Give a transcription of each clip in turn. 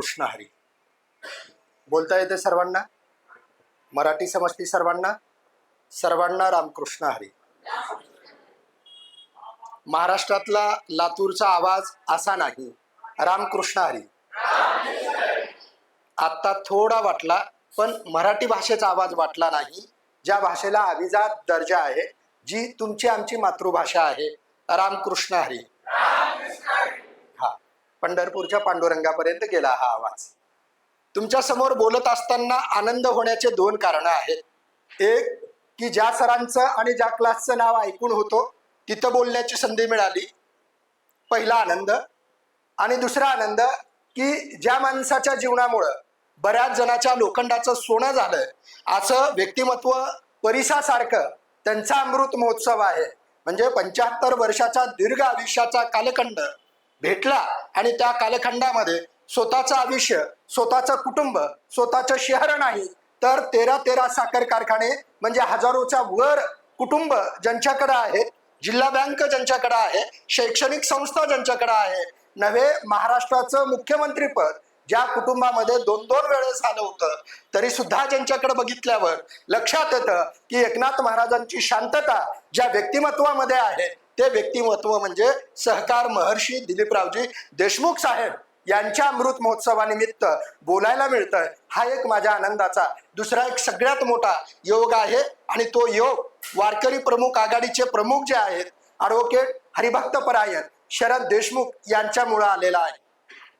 कृष्ण हरी. बोलता येते सर्वांना? मराठी समजती सर्वांना? सर्वांना रामकृष्ण हरी. महाराष्ट्रातला लातूरचा आवाज असा नाही. रामकृष्ण हरी. आत्ता थोडा वाटला पण मराठी भाषेचा आवाज वाटला नाही. ज्या भाषेला अभिजात दर्जा आहे जी तुमची आमची मातृभाषा आहे रामकृष्ण हरी. पंढरपूरच्या पांडुरंगापर्यंत गेला हा आवाज. तुमच्यासमोर बोलत असताना आनंद होण्याचे दोन कारण आहेत. एक की ज्या सरांचं आणि ज्या क्लासचं नाव ऐकून होतो तिथं बोलण्याची संधी मिळाली. पहिला आनंद. आणि दुसरा आनंद की ज्या माणसाच्या जीवनामुळं बऱ्याच जणाच्या लोखंडाचं सोनं झालं. असं व्यक्तिमत्व परिसासारखं त्यांचा अमृत महोत्सव आहे. म्हणजे पंच्याहत्तर वर्षाचा दीर्घ आयुष्याचा कालखंड भेटला आणि त्या कालखंडामध्ये स्वतःचं आयुष्य स्वतःचं कुटुंब स्वतःचं शहर नाही तर तेरा तेरा साखर कारखाने म्हणजे हजारोच्या वर कुटुंब ज्यांच्याकडे आहेत जिल्हा बँक ज्यांच्याकडे आहे शैक्षणिक संस्था ज्यांच्याकडे आहे नव्हे महाराष्ट्राचं मुख्यमंत्रीपद ज्या कुटुंबामध्ये दोन दोन वेळेस आलं होतं तरी सुद्धा ज्यांच्याकडे बघितल्यावर लक्षात येतं की एकनाथ महाराजांची शांतता ज्या व्यक्तिमत्वामध्ये आहे ते व्यक्तिमत्व म्हणजे सहकार महर्षी दिलीपरावजी देशमुख साहेब यांच्या अमृत महोत्सवानिमित्त बोलायला मिळतंय. हा एक माझ्या आनंदाचा दुसरा एक सगळ्यात मोठा योग आहे आणि तो योग वारकरी प्रमुख आघाडीचे प्रमुख जे आहेत ॲडव्होकेट हरिभक्त परायण शरद देशमुख यांच्यामुळं आलेला आहे.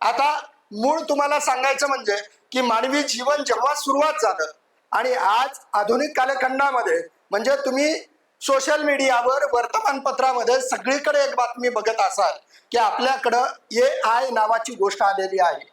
आता मूळ तुम्हाला सांगायचं म्हणजे की मानवी जीवन जेव्हा सुरुवात झालं आणि आज आधुनिक कालखंडामध्ये म्हणजे तुम्ही सोशल मीडियावर वर्तमानपत्रामध्ये सगळीकडे एक बातमी बघत असाल की आपल्याकडं ए आय नावाची गोष्ट आलेली आहे.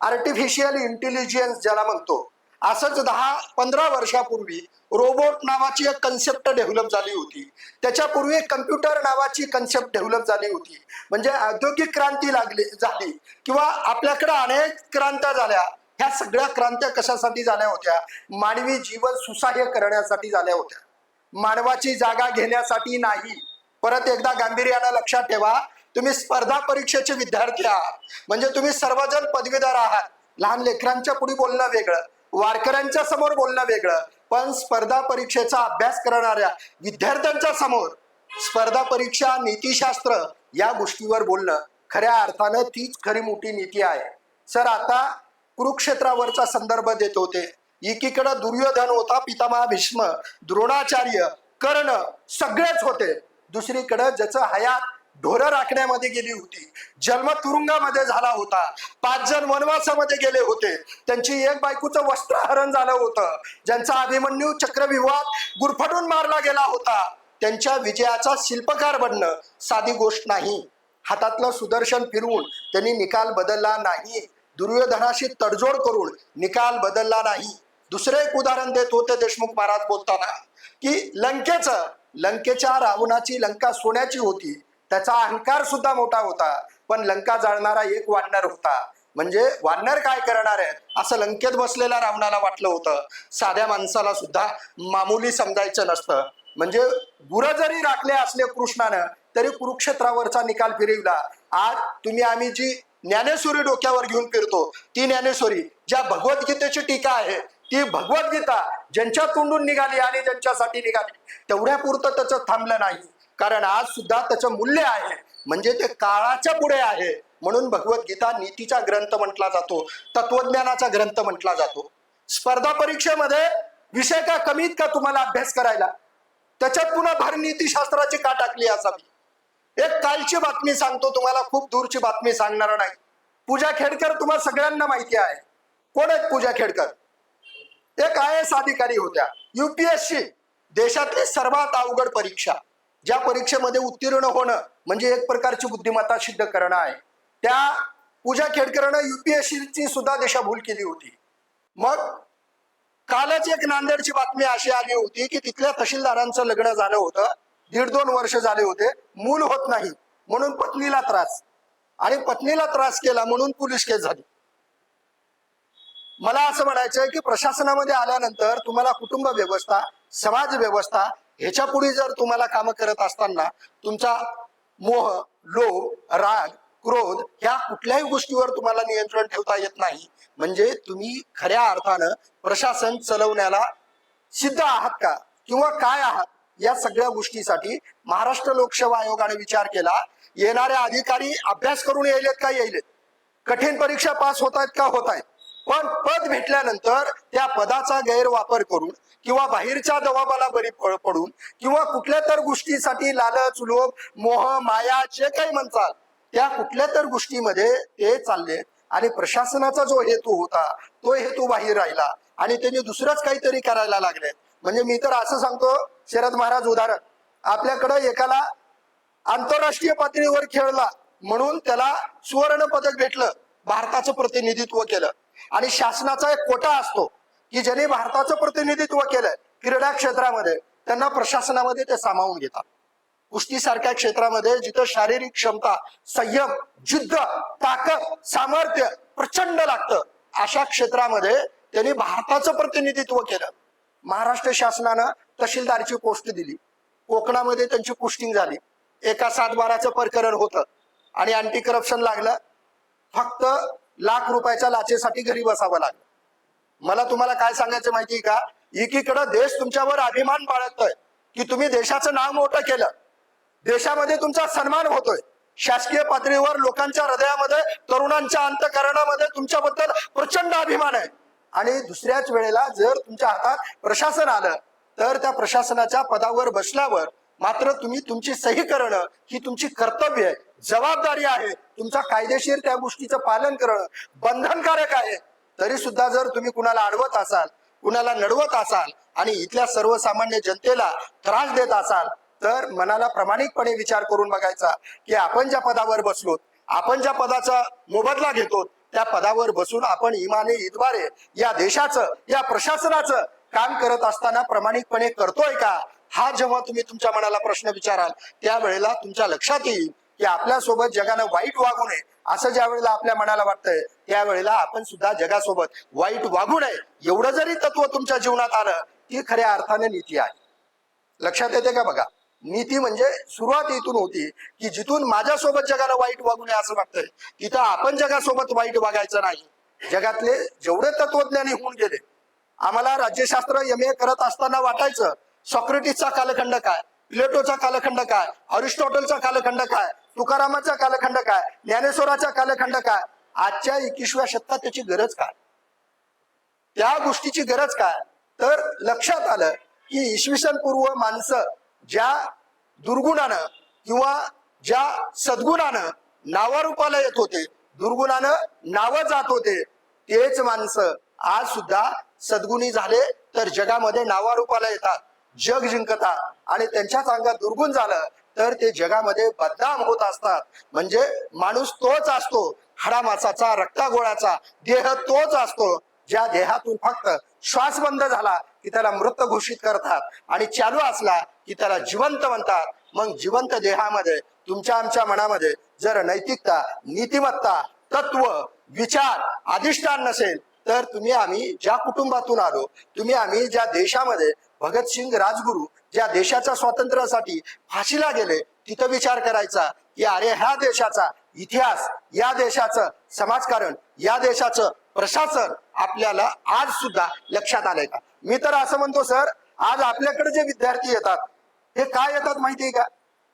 आर्टिफिशियल इंटेलिजन्स ज्याला म्हणतो. असंच दहा पंधरा वर्षापूर्वी रोबोट नावाची एक कन्सेप्ट डेव्हलप झाली होती. त्याच्यापूर्वी कम्प्युटर नावाची कन्सेप्ट डेव्हलप झाली होती. म्हणजे औद्योगिक क्रांती लागली झाली. किंवा आपल्याकडे अनेक क्रांत्या झाल्या. ह्या सगळ्या क्रांत्या कशासाठी झाल्या होत्या? मानवी जीवन सुसह्य करण्यासाठी झाल्या होत्या. मानवाची जागा घेण्यासाठी नाही. परत एकदा गांभीर्यानं लक्षात ठेवा तुम्ही स्पर्धा परीक्षेचे विद्यार्थी आहात. म्हणजे तुम्ही सर्वजण पदवीधर आहात. लहान लेकरांच्या पुढे बोलणं वेगळं वारकऱ्यांच्या समोर बोलणं वेगळं पण स्पर्धा परीक्षेचा अभ्यास करणाऱ्या विद्यार्थ्यांच्या समोर स्पर्धा परीक्षा नीतीशास्त्र या गोष्टीवर बोलणं खऱ्या अर्थानं तीच खरी मोठी नीती आहे. सर आता कुरुक्षेत्रावरचा संदर्भ देत होते. एकीकडं दुर्योधन होता पितामहा भीष्म द्रोणाचार्य कर्ण सगळेच होते. दुसरीकडं ज्याचं हयात ढोरं राखण्यामध्ये गेली होती जन्म तुरुंगामध्ये झाला होता पाच जण वनवासामध्ये गेले होते. त्यांची एक बायकोचं वस्त्रहरण झालं होतं ज्यांचा अभिमन्यू चक्रविवाद गुरफटून मारला गेला होता. त्यांच्या विजयाचा शिल्पकार बनणं साधी गोष्ट नाही. हातातलं सुदर्शन फिरवून त्यांनी निकाल बदलला नाही. दुर्योधनाशी तडजोड करून निकाल बदलला नाही. दुसरे एक उदाहरण देत होते देशमुख महाराज बोलताना की लंकेचं लंकेच्या रावणाची लंका सोन्याची होती. त्याचा अहंकार सुद्धा मोठा होता पण लंका जाळणारा एक वानर होता. म्हणजे वानर काय करणार आहे? असं लंकेत बसलेल्या रावणाला वाटलं होतं. साध्या माणसाला सुद्धा मामुली समजायचं नसतं. म्हणजे गुरं जरी राखले असले कृष्णानं तरी कुरुक्षेत्रावरचा निकाल फिरविला. आज तुम्ही आम्ही जी ज्ञानेश्वरी डोक्यावर घेऊन फिरतो ती ज्ञानेश्वरी ज्या भगवद्गीतेची टीका आहे ती भगवद्गीता ज्यांच्या तोंडून निघाली आणि ज्यांच्यासाठी निघाली तेवढ्या पुरतं त्याचं थांबलं नाही. कारण आज सुद्धा त्याचं मूल्य आहे. म्हणजे ते काळाच्या पुढे आहे. म्हणून भगवद्गीता नीतीचा ग्रंथ म्हटला जातो तत्वज्ञानाचा ग्रंथ म्हटला जातो. स्पर्धा परीक्षेमध्ये विषय का कमीत का तुम्हाला अभ्यास करायला? त्याच्यात पुन्हा भर नीतीशास्त्राची का टाकली असावी? एक कालची बातमी सांगतो तुम्हाला खूप दूरची बातमी सांगणार नाही. पूजा खेडकर तुम्हाला सगळ्यांना माहिती आहे. कोण आहेत पूजा खेडकर? एक आय एस अधिकारी होत्या. युपीएससी देशातली सर्वात अवघड परीक्षा. ज्या परीक्षेमध्ये उत्तीर्ण होणं म्हणजे एक प्रकारची बुद्धिमत्ता सिद्ध करणं आहे. त्या पूजा खेडकरनं युपीएससीची सुद्धा दिशाभूल केली होती. मग कालच एक नांदेडची बातमी अशी आली होती की तिथल्या तहसीलदारांचं लग्न झालं होतं. दीड दोन वर्ष झाले होते. मूल होत नाही. म्हणून पत्नीला त्रास. आणि पत्नीला त्रास केला म्हणून पोलीस केस झाली. मला असं म्हणायचं आहे की प्रशासनामध्ये आल्यानंतर तुम्हाला कुटुंब व्यवस्था समाज व्यवस्था ह्याच्या पुढे जर तुम्हाला कामं करत असताना तुमचा मोह लोभ राग क्रोध ह्या कुठल्याही गोष्टीवर तुम्हाला नियंत्रण ठेवता येत नाही. म्हणजे तुम्ही खऱ्या अर्थानं प्रशासन चलवण्याला सिद्ध आहात का? किंवा काय आहात? या सगळ्या गोष्टीसाठी महाराष्ट्र लोकसेवा आयोगाने विचार केला. येणारे अधिकारी अभ्यास करून यायलेत का? यायलेत. कठीण परीक्षा पास होत आहेत का? होत आहेत पण पद भेटल्यानंतर त्या पदाचा गैरवापर करून किंवा बाहेरच्या दबावाला बरी पडून किंवा कुठल्या तर गोष्टीसाठी लालच लोभ मोह माया जे काही म्हणतात त्या कुठल्या तर गोष्टीमध्ये ते चालले आणि प्रशासनाचा जो हेतू होता तो हेतू बाहेर राहिला आणि त्यांनी दुसरंच काहीतरी करायला लागले. म्हणजे मी तर असं सांगतो शरद महाराज उदाहरण आपल्याकडं एकाला आंतरराष्ट्रीय पातळीवर खेळला म्हणून त्याला सुवर्ण पदक भेटलं भारताचं प्रतिनिधित्व केलं. आणि शासनाचा एक कोटा असतो की ज्याने भारताचं प्रतिनिधित्व केलं क्रीडा क्षेत्रामध्ये त्यांना प्रशासनामध्ये ते सामावून घेतात. कुस्तीसारख्या क्षेत्रामध्ये जिथं शारीरिक क्षमता संयम जिद्द ताकद सामर्थ्य प्रचंड लागतं अशा क्षेत्रामध्ये त्यांनी भारताचं प्रतिनिधित्व केलं. महाराष्ट्र शासनानं तहसीलदारची पोस्ट दिली. कोकणामध्ये त्यांची पोस्टिंग झाली. एका सात बाराचं प्रकरण होतं. आणि अँटी करप्शन लागलं. फक्त लाख रुपयाच्या लाचेसाठी घरी बसावं लागलं. मला तुम्हाला काय सांगायचं माहितीये का? एकीकडं देश तुमच्यावर अभिमान बाळगतोय की तुम्ही देशाचं नाव मोठं केलं. देशामध्ये तुमचा सन्मान होतोय. शासकीय पातळीवर लोकांच्या हृदयामध्ये तरुणांच्या अंतकरणामध्ये तुमच्याबद्दल प्रचंड अभिमान आहे. आणि दुसऱ्याच वेळेला जर तुमच्या हातात प्रशासन आलं तर त्या प्रशासनाच्या पदावर बसल्यावर मात्र तुम्ही तुमची सही करणं ही तुमची कर्तव्य आहे. जबाबदारी आहे. तुमचा कायदेशीर त्या गोष्टीचं पालन करणं बंधनकारक आहे. तरी सुद्धा जर तुम्ही कुणाला अडवत असाल कुणाला नडवत असाल आणि इथल्या सर्वसामान्य जनतेला त्रास देत असाल तर मनाला प्रामाणिकपणे विचार करून बघायचा की आपण ज्या पदावर बसलो आपण ज्या पदाचा मोबदला घेतो त्या पदावर बसून आपण इमाने इद्वारे या देशाचं या प्रशासनाचं काम करत असताना प्रामाणिकपणे करतोय का? हा जेव्हा तुम्ही तुमच्या मनाला प्रश्न विचाराल त्यावेळेला तुमच्या लक्षात येईल की आपल्यासोबत जगानं वाईट वागू नये असं ज्या वेळेला आपल्या मनाला वाटतंय त्यावेळेला आपण सुद्धा जगासोबत वाईट वागू नये. एवढं जरी तत्व तुमच्या जीवनात आलं ती खऱ्या अर्थाने नीती आहे. लक्षात येते का बघा? नीती म्हणजे सुरुवात इथून होती की जिथून माझ्यासोबत जगाला वाईट वागू नये असं वाटतंय तिथं आपण जगासोबत वाईट वागायचं नाही. जगातले जेवढे तत्वज्ञानी होऊन गेले आम्हाला राज्यशास्त्र एम ए करत असताना वाटायचं सॉक्रेटिसचा कालखंड काय? प्लेटोचा कालखंड काय? अरिस्टॉटलचा कालखंड काय? तुकारामाचा कालखंड काय? ज्ञानेश्वराचा कालखंड काय? आजच्या एकविसव्या शतकात त्याची गरज काय? त्या गोष्टीची गरज काय? तर लक्षात आलं की इसवी सन पूर्व माणसं ज्या दुर्गुणानं किंवा ज्या सद्गुणानं नावारूपाला येत होते दुर्गुणानं नावं जात होते तेच माणसं आज सुद्धा सद्गुणी झाले तर जगामध्ये नावारूपाला येतात जग जिंकतात आणि त्यांच्याच अंगात दुर्गुण झालं तर ते जगामध्ये बदनाम होत असतात. म्हणजे माणूस तोच असतो. हाडामासाचा रक्तागोळाचा देह तोच असतो. ज्या देहातून फक्त श्वास बंद झाला की त्याला मृत घोषित करतात. आणि चालू असला की त्याला जिवंत म्हणतात. मग जिवंत देहामध्ये तुमच्या आमच्या मनामध्ये जर नैतिकता नीतिमत्ता तत्व विचार अधिष्ठान नसेल तर तुम्ही आम्ही ज्या कुटुंबातून आलो तुम्ही आम्ही ज्या देशामध्ये भगतसिंग राजगुरू ज्या देशाच्या स्वातंत्र्यासाठी फाशीला गेले तिथं विचार करायचा की अरे ह्या देशाचा इतिहास या देशाचं समाजकारण या देशाचं प्रशासन आपल्याला आज सुद्धा लक्षात आलंय का? मी तर असं म्हणतो सर आज आपल्याकडे जे विद्यार्थी येतात हे काय येतात माहितीये का?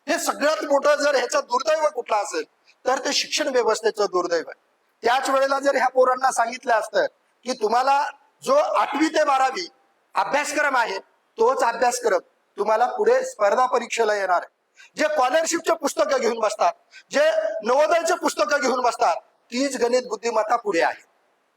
हे सगळ्यात मोठं जर ह्याचं दुर्दैव कुठलं असेल तर ते शिक्षण व्यवस्थेचं दुर्दैव आहे. त्याच वेळेला जर ह्या पोरांना सांगितलं असतं की तुम्हाला जो आठवी ते बारावी अभ्यासक्रम आहे तोच अभ्यासक्रम तुम्हाला पुढे स्पर्धा परीक्षेला येणार आहे. जे स्कॉलरशिपचे पुस्तकं घेऊन बसतात जे नवोदयचे पुस्तकं घेऊन बसतात तीच गणित बुद्धिमत्ता पुढे आहे.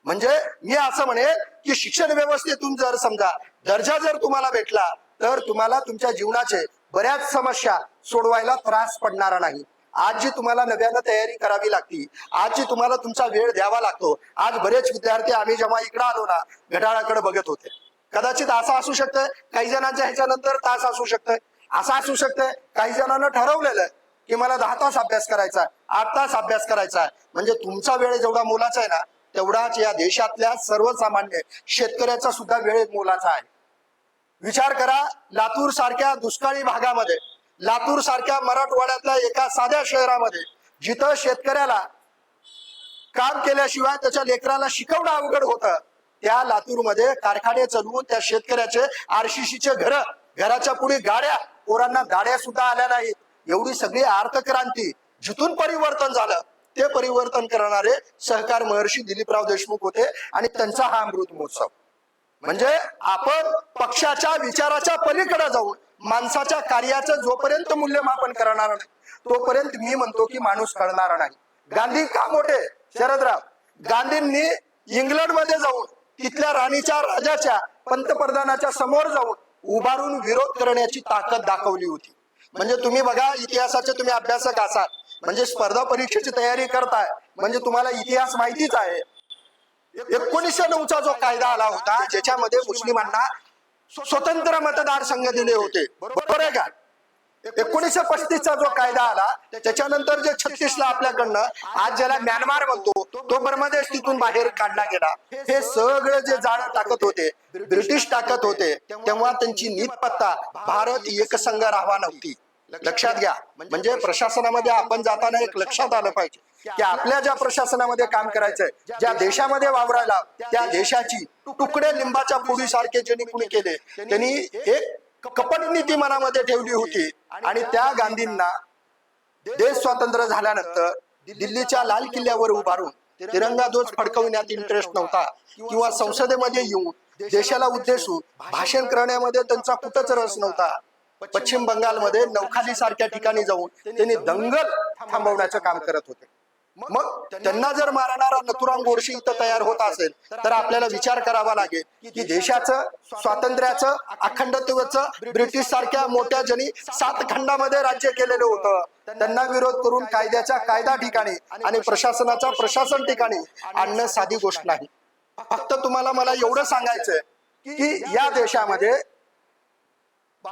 म्हणजे मी असं म्हणेल की शिक्षण व्यवस्थेतून जर समजा दर्जा जर तुम्हाला भेटला तर तुम्हाला तुमच्या जीवनाचे बऱ्याच समस्या सोडवायला त्रास पडणार नाही. आज जी तुम्हाला नव्यानं तयारी करावी लागती आज जी तुम्हाला तुमचा वेळ द्यावा लागतो आज बरेच विद्यार्थी आम्ही जेव्हा इकडे आलो ना घड्याळाकडे बघत होते. कदाचित असं असू शकतं काही जणांच्या ह्याच्यानंतर तास असू शकतंय. असं असू शकतं काही जणांना ठरवलेलं आहे की मला दहा तास अभ्यास करायचा आहे, आठ तास अभ्यास करायचा आहे. म्हणजे तुमचा वेळ जेवढा मोलाचा आहे ना तेवढाच या देशातल्या सर्वसामान्य शेतकऱ्याचा सुद्धा वेळ मोलाचा आहे. विचार करा लातूर सारख्या दुष्काळी भागामध्ये लातूर सारख्या मराठवाड्यातल्या एका साध्या शहरामध्ये जिथं शेतकऱ्याला काम केल्याशिवाय त्याच्या लेकराला शिकवणं अवघड होतं त्या लातूरमध्ये कारखाने चालवून त्या शेतकऱ्याचे आरसीसीचे घर घराच्या पुढे गाड्या पोरांना गाड्या सुद्धा आल्या नाहीत. एवढी सगळी अर्थक्रांती जिथून परिवर्तन झालं ते परिवर्तन करणारे सहकार महर्षी दिलीपराव देशमुख होते आणि त्यांचा हा अमृत महोत्सव. म्हणजे आपण पक्षाच्या विचाराच्या पलीकडे जाऊन माणसाच्या कार्याचं जोपर्यंत मूल्यमापन करणार नाही तोपर्यंत मी म्हणतो की माणूस कळणार नाही. गांधी का मोठे? शरदराव. गांधींनी इंग्लंडमध्ये जाऊन तिथल्या राणीच्या राजाच्या पंतप्रधानाच्या समोर जाऊन उभारून विरोध करण्याची ताकद दाखवली होती. म्हणजे तुम्ही बघा इतिहासाचे तुम्ही अभ्यासक असाल. म्हणजे स्पर्धा परीक्षेची तयारी करताय. म्हणजे तुम्हाला इतिहास माहितीच आहे. एकोणीसशे नऊचा जो कायदा आला होता ज्याच्यामध्ये मुस्लिमांना स्वतंत्र मतदारसंघ दिले होते. बरोबर आहे का? एकोणीसशे पस्तीसचा जो कायदा आला त्याच्यानंतर जे छत्तीसला आपल्याकडनं आज ज्याला म्यानमार म्हणतो तो बर्मादेश तिथून बाहेर काढला गेला. हे सगळे जे जाळ टाकत होते ब्रिटिश टाकत होते तेव्हा त्यांची नीतपत्ता भारत एकसंघ राहावा नव्हती. लक्षात घ्या. म्हणजे प्रशासनामध्ये आपण जाताना एक लक्षात आलं पाहिजे की आपल्या ज्या प्रशासनामध्ये काम करायचंय ज्या देशामध्ये वावरायला त्या देशाची तुकडे लिंबाच्या फोडीसारखे ज्यांनी कुणी केले त्यांनी एक कपट नीती मनामध्ये ठेवली होती. आणि त्या गांधींना देश स्वातंत्र्य झाल्यानंतर दिल्लीच्या लाल किल्ल्यावर उभारून तिरंगा ध्वज फडकवण्यात इंटरेस्ट नव्हता किंवा संसदेमध्ये येऊन देशाला उद्देशून भाषण करण्यामध्ये त्यांचा कुठंच रस नव्हता. पश्चिम बंगालमध्ये नौखाली सारख्या ठिकाणी जाऊन त्यांनी दंगल थांबवण्याचं काम करत होते. मग त्यांना जर मारणारा नथुराम गोडशी इथं तयार होत असेल तर आपल्याला विचार करावा लागेल की देशाचं स्वातंत्र्याचं अखंडत्वाचं ब्रिटिश सारख्या मोठ्या जणी सात खंडामध्ये राज्य केलेलं होतं त्यांना विरोध करून कायद्याच्या कायदा ठिकाणी आणि प्रशासनाचा प्रशासन ठिकाणी आणणं साधी गोष्ट नाही. फक्त तुम्हाला मला एवढं सांगायचंय की या देशामध्ये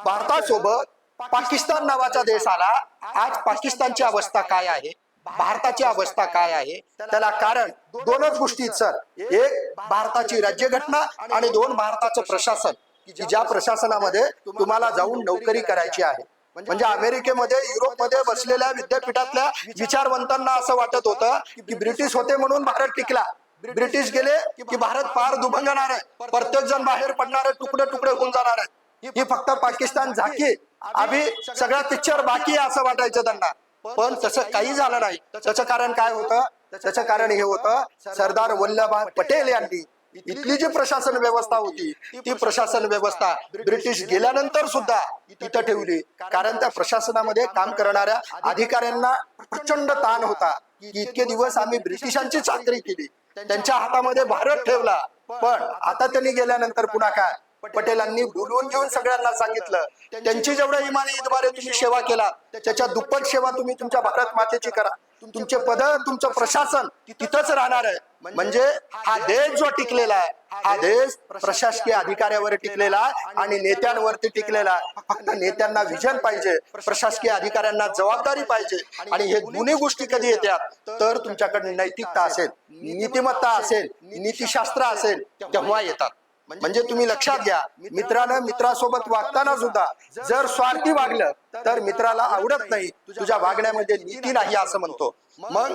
भारतासोबत पाकिस्तान नावाचा देश आला. आज पाकिस्तानची अवस्था काय आहे? भारताची अवस्था काय आहे? त्याला कारण दोनच गोष्टी सर. एक भारताची राज्यघटना आणि दोन भारताचं प्रशासन. की ज्या प्रशासनामध्ये तुम्हाला जाऊन नोकरी करायची आहे. म्हणजे अमेरिकेमध्ये युरोपमध्ये बसलेल्या विद्यापीठातल्या विचारवंतांना असं वाटत होतं की ब्रिटिश होते म्हणून भारत टिकला. ब्रिटिश गेले की भारत पार दुभंगणार आहे. प्रत्येक जण बाहेर पडणार आहे तुकडे तुकडे होऊन जाणार आहे. ही फक्त पाकिस्तान झाकी अभि सगळा पिक्चर बाकी आहे असं वाटायचं त्यांना. पण तसं काही झालं नाही. त्याचं कारण काय होतं? त्याचं कारण हे होतं सरदार वल्लभभाई पटेल यांनी इथली जी प्रशासन व्यवस्था होती ती प्रशासन व्यवस्था ब्रिटिश गेल्यानंतर सुद्धा तिथं ठेवली. कारण त्या प्रशासनामध्ये काम करणाऱ्या अधिकाऱ्यांना प्रचंड ताण होता. की इतके दिवस आम्ही ब्रिटिशांची चाकरी केली. त्यांच्या हातामध्ये भारत ठेवला. पण आता त्यांनी गेल्यानंतर पुन्हा काय? पटेलांनी बोलवून घेऊन सगळ्यांना सांगितलं. त्यांची जेवढ्या इमानी ईदद्वारे तुम्ही सेवा केला त्याच्या दुप्पट सेवा तुम्ही तुमच्या भारत मातेची करा. तुमचे पद तुमचं प्रशासन तिथंच राहणार आहे. म्हणजे हा देश जो टिकलेला आहे हा देश प्रशासकीय अधिकाऱ्यावर टिकलेला आहे आणि नेत्यांवरती टिकलेला आहे. फक्त नेत्यांना विजन पाहिजे प्रशासकीय अधिकाऱ्यांना जबाबदारी पाहिजे आणि हे दोन्ही गोष्टी कधी येतात तर तुमच्याकडे नैतिकता असेल नीतिमत्ता असेल नीतिशास्त्र असेल तेव्हा येतात. म्हणजे तुम्ही लक्षात घ्या मित्रानं मित्रासोबत वागताना सुद्धा जर स्वार्थी वागलं तर मित्राला आवडत नाही तुझ्या वागण्यामध्ये नीती नाही असं म्हणतो. मग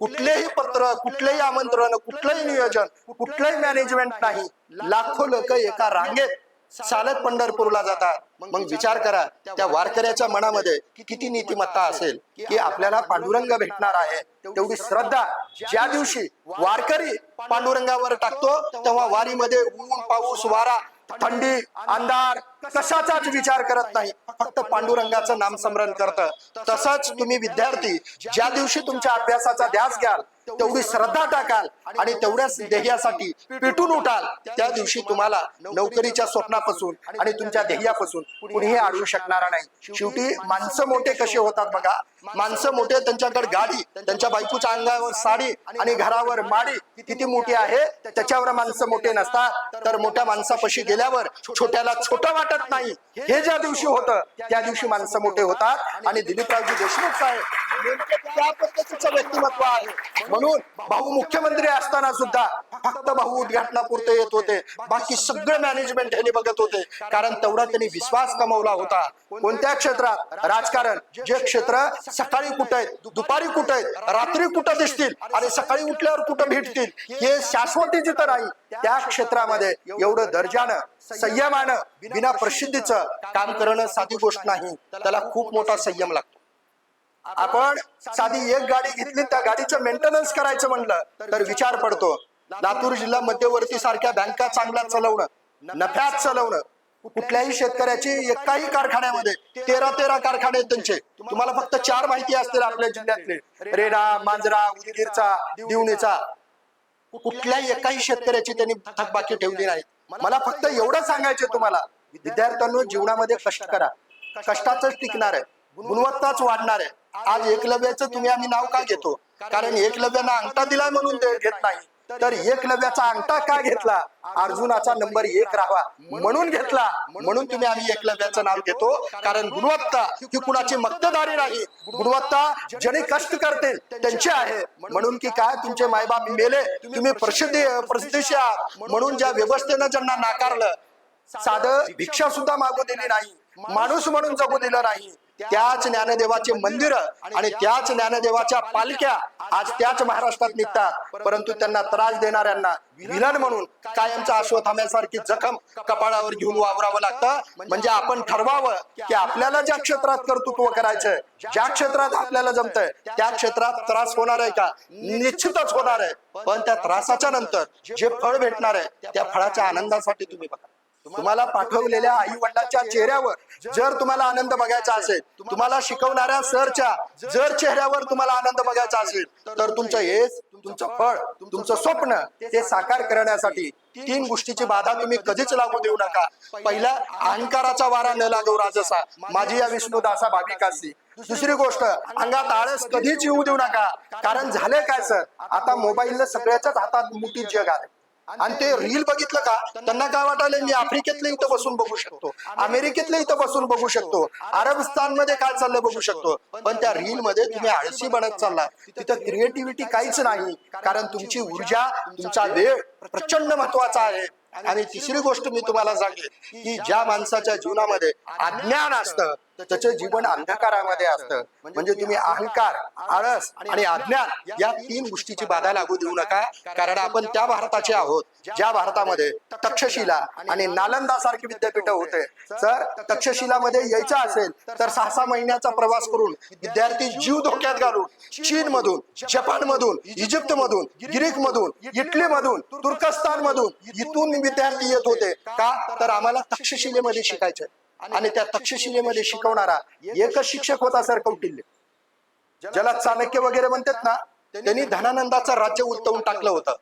कुठलेही पत्र कुठलेही आमंत्रण कुठलंही नियोजन कुठलंही मॅनेजमेंट नाही. लाखो लोक एका रांगेत चालत पंढरपूरला जातात. मग विचार करा त्या वारकऱ्याच्या मनामध्ये किती नीतिमत्ता असेल की आपल्याला पांडुरंग भेटणार आहे तेवढी श्रद्धा ज्या दिवशी वारकरी पांडुरंगावर टाकतो तेव्हा वारीमध्ये ऊन पाऊस वारा थंडी अंधार कशाचाच विचार करत नाही. फक्त पांडुरंगाचं नामस्मरण करत. तसंच तुम्ही विद्यार्थी ज्या दिवशी तुमच्या अभ्यासाचा ध्यास घ्याल तेवढी श्रद्धा टाकाल आणि तेवढ्याच ध्येयासाठी पेटून उठाल. त्या दिवशी तुम्हाला नोकरीच्या स्वप्नापासून आणि तुमच्या ध्येयापासून कुणीही अडवू शकणार नाही. शेवटी माणसं मोठे कसे होतात बघा. माणसं मोठे त्यांच्याकडे गाडी त्यांच्या बायकोच्या अंगावर साडी आणि घरावर माडी किती मोठी आहे त्याच्यावर माणसं मोठे नसतात. तर मोठ्या माणसापाशी गेल्यावर छोट्याला छोटं वाटत नाही. हे ज्या दिवशी होतं त्या दिवशी माणसं मोठे होतात. आणि दिलीपरावजी देशमुख साहेब त्या पद्धतीचं व्यक्तिमत्व आहे. म्हणून भाऊ मुख्यमंत्री असताना सुद्धा फक्त भाऊ उद्घाटनापुरते येत होते. बाकी सगळं मॅनेजमेंट यांनी बघत होते. कारण तेवढा त्यांनी विश्वास कमवला होता. कोणत्या क्षेत्रात? राजकारण. जे क्षेत्र सकाळी कुठं आहेत? दुपारी कुठं आहेत? रात्री कुठं दिसतील? आणि सकाळी उठल्यावर कुठं भेटतील? हे शाश्वती जिथं नाही त्या क्षेत्रामध्ये एवढं दर्जानं संयमानं बिना प्रसिद्धीचं काम करणं साधी गोष्ट नाही. त्याला खूप मोठा संयम लागतो. आपण साधी एक गाडी घेतली त्या गाडीचं मेंटेनन्स करायचं म्हणलं तर विचार पडतो. लातूर जिल्हा मध्यवर्ती सारख्या बँका चांगल्या चालवणं नफ्यात चालवणं कुठल्याही शेतकऱ्याची एकाही कारखान्यामध्ये तेरा तेरा कारखाने आहेत त्यांचे. तुम्हाला फक्त चार माहिती असतील आपल्या जिल्ह्यातले. रेडा मांजरा उदगीरचा दिवणीचा. कुठल्याही एकाही शेतकऱ्याची त्यांनी थकबाकी ठेवली नाही. मला फक्त एवढं सांगायचं तुम्हाला विद्यार्थ्यांना जीवनामध्ये कष्ट करा. कष्टाच टिकणार आहे. गुणवत्ताच वाढणार आहे. आज एकलव्याचं तुम्ही आम्ही नाव का घेतो? कारण एकलव्यानं अंगठा दिलाय म्हणून ते घेत नाही. तर एकलव्याचा अंगठा का घेतला? अर्जुनाचा नंबर एक राहावा म्हणून घेतला. म्हणून तुम्ही आम्ही एकलव्याचं नाव घेतो. कारण गुणवत्ता ही कुणाची मक्तदारी नाही. गुणवत्ता ज्याने कष्ट करतील त्यांचे आहे. म्हणून की काय तुमचे मायबाप मेले तुम्ही प्रसिद्धी प्रसिद्धीशी आहात. म्हणून ज्या व्यवस्थेनं ज्यांना नाकारलं साधं भिक्षा सुद्धा मागू दिली नाही. माणूस म्हणून जगू दिलं नाही. त्याच ज्ञानदेवाचे मंदिर आणि त्याच ज्ञानदेवाच्या पालख्या आज त्याच महाराष्ट्रात निघतात. परंतु त्यांना त्रास देणाऱ्यांना विलन म्हणून कायमचा अश्वथाम्यासारखी जखम कपाळावर घेऊन वावरावं लागतं. म्हणजे आपण ठरवावं की आपल्याला ज्या क्षेत्रात कर्तृत्व करायचंय ज्या क्षेत्रात आपल्याला जमतंय त्या क्षेत्रात त्रास होणार आहे का? निश्चितच होणार आहे. पण त्या त्रासाच्या नंतर जे फळ भेटणार आहे त्या फळाच्या आनंदासाठी तुम्ही बघा. तुम्हाला पाठवलेल्या आई वडिलांच्या चेहऱ्यावर जर तुम्हाला आनंद बघायचा असेल तुम्हाला शिकवणाऱ्या सरच्या जर चेहऱ्यावर तुम्हाला आनंद बघायचा असेल तर तुमचं हेच तुमचं फळ तुमचं स्वप्न ते साकार करण्यासाठी तीन गोष्टीची बाधा तुम्ही कधीच लागू देऊ नका. पहिला अहंकाराचा वारा न लागू राजसा. माझी या विष्णुदासा भाविकासी दुसरी गोष्ट अंगात आळस कधीच येऊ देऊ नका. कारण झाले काय सर आता मोबाईल सगळ्याच्याच हातात मोठी जग आहे आणि ते रील बघितलं का? त्यांना काय वाटायला मी आफ्रिकेतले इथं बसून बघू शकतो अमेरिकेतले इथं बसून बघू शकतो अरबस्तानमध्ये काय चाललंय बघू शकतो. पण त्या रील मध्ये तुम्ही आळशी बनत चालला तिथं क्रिएटिव्हिटी काहीच नाही कारण तुमची ऊर्जा तुमचा वेळ प्रचंड महत्त्वाचा आहे. आणि तिसरी गोष्ट मी तुम्हाला सांगेन की ज्या माणसाच्या जीवनामध्ये अज्ञान असतं त्याचं जीवन अंधकारामध्ये असतं. म्हणजे तुम्ही अहंकार आळस आणि अज्ञान या तीन गोष्टीची बाधा लागू देऊ नका. कारण आपण त्या भारताचे आहोत. ज्या भारतामध्ये तक्षशिला आणि नालंदा सारखी विद्यापीठ होते. सर तक्षशिलामध्ये यायचं असेल तर सहा सहा महिन्याचा प्रवास करून विद्यार्थी जीव धोक्यात घालून चीन मधून जपान मधून इजिप्त मधून ग्रीक मधून इटली मधून तुर्कस्तान मधून इथून विद्यार्थी येत होते. का? तर आम्हाला तक्षशिलेमध्ये शिकायचे आणि त्या तक्षशिलेमध्ये शिकवणारा एकच शिक्षक होता सर कौटिल्य. ज्याला चाणक्य वगैरे म्हणतात ना त्यांनी धनानंदाचं राज्य उलटवून टाकलं होतं.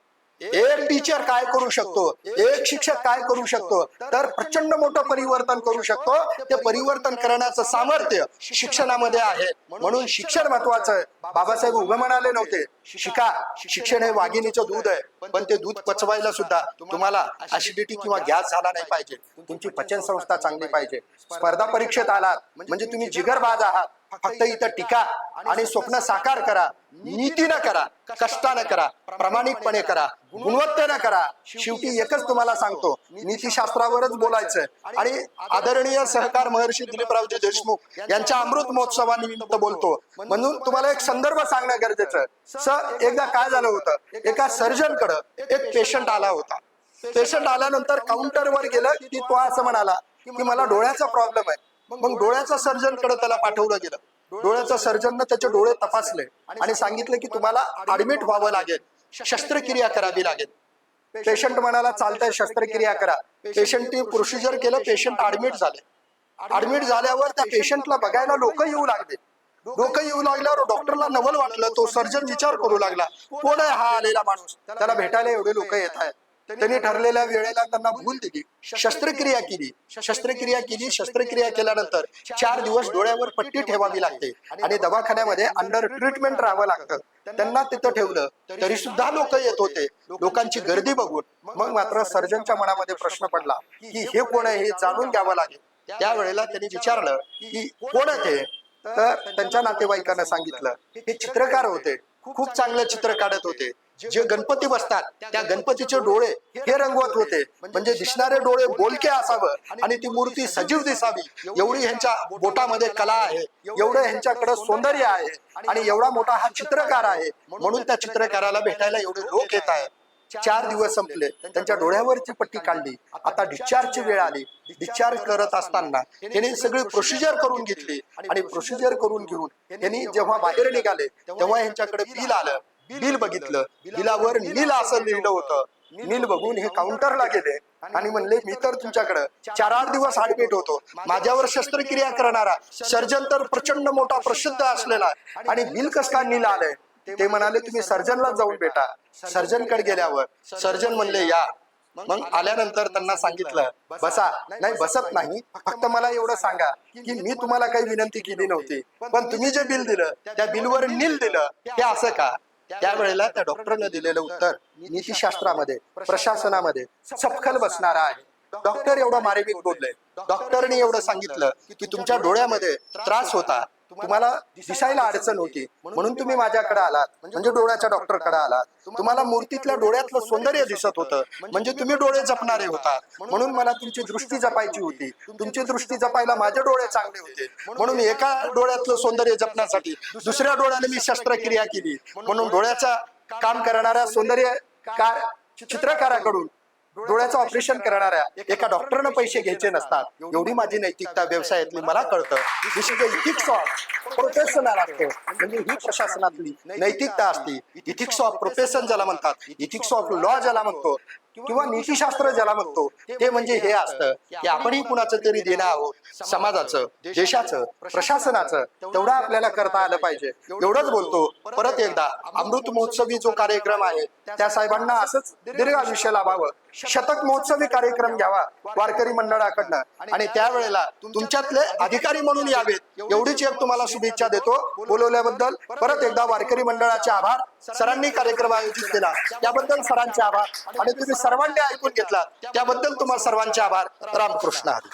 एक टीचर काय करू शकतो? एक शिक्षक काय करू शकतो? तर प्रचंड मोठं परिवर्तन करू शकतो. ते परिवर्तन करण्याचं सामर्थ्य शिक्षणामध्ये आहे. म्हणून शिक्षण महत्वाचं आहे. बाबासाहेब उभे म्हणाले नव्हते शिका शिक्षण हे वाघिणीचं दूध आहे. पण ते दूध पचवायला सुद्धा तुम्हाला ऍसिडिटी किंवा गॅस झाला नाही पाहिजे. तुमची पचन संस्था चांगली पाहिजे. स्पर्धा परीक्षेत आलात. म्हणजे तुम्ही जिगरबाज आहात. फक्त इथं टीका आणि स्वप्न साकार करा नीतीनं करा कष्टानं करा प्रामाणिकपणे करा गुणवत्तेनं करा. शेवटी एकच तुम्हाला सांगतो नीतीशास्त्रावरच बोलायचंय आणि आदरणीय सहकार महर्षी दिलीपरावजी देशमुख यांच्या अमृत महोत्सवानिमित्त बोलतो. म्हणून तुम्हाला एक संदर्भ सांगणं गरजेचं. सर एकदा काय झालं होतं? एका सर्जनकडे एक पेशंट आला होता. पेशंट आल्यानंतर काउंटरवर गेलं की तो असं म्हणाला की मला डोळ्याचा प्रॉब्लेम आहे. मग डोळ्याचा सर्जनकडे त्याला पाठवलं गेलं. डोळ्याचा सर्जननं त्याचे डोळे तपासले आणि सांगितलं की तुम्हाला ऍडमिट व्हावं लागेल. शस्त्रक्रिया करावी लागेल. पेशंट म्हणाला चालतंय शस्त्रक्रिया करा. पेशंटने प्रोसिजर केलं पेशंट ऍडमिट झाले. ऍडमिट झाल्यावर त्या पेशंटला बघायला लोक येऊ लागले. लोक येऊ लागल्यावर डॉक्टरला नवल वाटलं तो सर्जन विचार करू लागला कोण आहे हा आलेला माणूस? त्याला भेटायला एवढे लोक येत आहेत. त्यांनी ठरलेल्या वेळेला त्यांना भूल दिली शस्त्रक्रिया केली. शस्त्रक्रिया केली शस्त्रक्रिया केल्यानंतर चार दिवस डोळ्यावर पट्टी ठेवावी लागते आणि दवाखान्यामध्ये अंडर ट्रीटमेंट राहावं लागतं. त्यांना तिथं ठेवलं तरी सुद्धा लोक येत होते. लोकांची गर्दी बघून मग मात्र सर्जनच्या मनामध्ये प्रश्न पडला की हे कोण आहे हे जाणून घ्यावं लागेल. त्यावेळेला त्यांनी विचारलं की कोण आहे ते? तर त्यांच्या नातेवाईकांना सांगितलं हे चित्रकार होते. खूप चांगलं चित्र काढत होते. जे गणपती बसतात त्या गणपतीचे डोळे हे रंगवत होते. म्हणजे दिसणारे डोळे बोलके असावं आणि ती मूर्ती सजीव दिसावी. एवढी ह्यांच्या बोटामध्ये कला आहे. एवढं ह्यांच्याकडे सौंदर्य आहे. आणि एवढा मोठा हा चित्रकार आहे. म्हणून त्या चित्रकाराला भेटायला एवढे लोक येत आहेत. चार दिवस संपले. त्यांच्या डोळ्यावरची पट्टी काढली. आता डिस्चार्जची वेळ आली. डिस्चार्ज करत असताना त्यांनी सगळी प्रोसिजर करून घेतली. आणि प्रोसिजर करून घेऊन त्यांनी जेव्हा बाहेर निघाले तेव्हा यांच्याकडे बिल आलं. बिल बघितलं. बिलावर नील असं लिहिलं होतं. नील बघून हे काउंटरला गेले आणि म्हणले मी तर तुमच्याकडे चार आठ दिवस ऍडमिट होतो. माझ्यावर शस्त्रक्रिया करणारा सर्जन तर प्रचंड मोठा प्रसिद्ध असलेला आणि बिल कसका नील आलंय? ते म्हणाले तुम्ही सर्जनला जाऊन भेटा. सर्जनकडे गेल्यावर सर्जन म्हणले या. मग आल्यानंतर त्यांना सांगितलं बसा. नाही बसत नाही. फक्त मला एवढं सांगा की मी तुम्हाला काही विनंती केली नव्हती. पण तुम्ही जे बिल दिलं त्या बिलवर नील दिलं. ते असं का? त्यावेळेला त्या डॉक्टरने दिलेलं उत्तर नीतीशास्त्रामध्ये प्रशासनामध्ये सपखल बसणारा आहे. डॉक्टर एवढं मारेविक बोलले. डॉक्टरने एवढं सांगितलं की तुमच्या डोळ्यामध्ये त्रास होता. तुम्हाला दिसायला अडचण होती. म्हणून तुम्ही माझ्याकडे आलात. म्हणजे डोळ्याच्या डॉक्टरकडे आलात. तुम्हाला मूर्तीतल्या डोळ्यातलं सौंदर्य दिसत होतं. म्हणजे तुम्ही डोळे जपणारे होता म्हणून मला तुमची दृष्टी जपायची होती. तुमची दृष्टी जपायला माझे डोळे चांगले होते. म्हणून एका डोळ्यातलं सौंदर्य जपण्यासाठी दुसऱ्या डोळ्याने मी शस्त्रक्रिया केली. म्हणून डोळ्याचा काम करणाऱ्या सौंदर्य कार चित्रकाराकडून. डोळ्याचं ऑपरेशन करणाऱ्या एका डॉक्टरनं पैसे घ्यायचे नसतात. एवढी माझी नैतिकता व्यवसायातली मला कळतं. इथिक्स ऑफ प्रोफेशनल असतो. म्हणजे ही प्रशासनातली नैतिकता असते. इथिक्स ऑफ प्रोफेशन ज्याला म्हणतात. इथिक्स ऑफ लॉ ज्याला म्हणतो. किंवा नीतिशास्त्र ज्याला म्हणतो ते म्हणजे हे असतं की आपणही कुणाचं तरी देणं आहोत समाजाचं देशाचं प्रशासनाचं तेवढं आपल्याला करता आलं पाहिजे. एवढंच बोलतो. परत एकदा अमृत महोत्सवी जो कार्यक्रम आहे त्या साहेबांना असंच दीर्घ आयुष्य लाभावं. शतक महोत्सवी कार्यक्रम घ्यावा वारकरी मंडळाकडनं. आणि त्यावेळेला तुमच्यातले अधिकारी म्हणून यावेत. एवढीच एक तुम्हाला शुभेच्छा देतो. बोलवल्याबद्दल. परत एकदा वारकरी मंडळाचे आभार. सरांनी कार्यक्रम आयोजित केला. त्याबद्दल सरांचे आभार. आणि तुम्ही सर्वांनी ऐकून घेतला. त्याबद्दल तुम्हाला सर्वांचे आभार. रामकृष्ण हरी.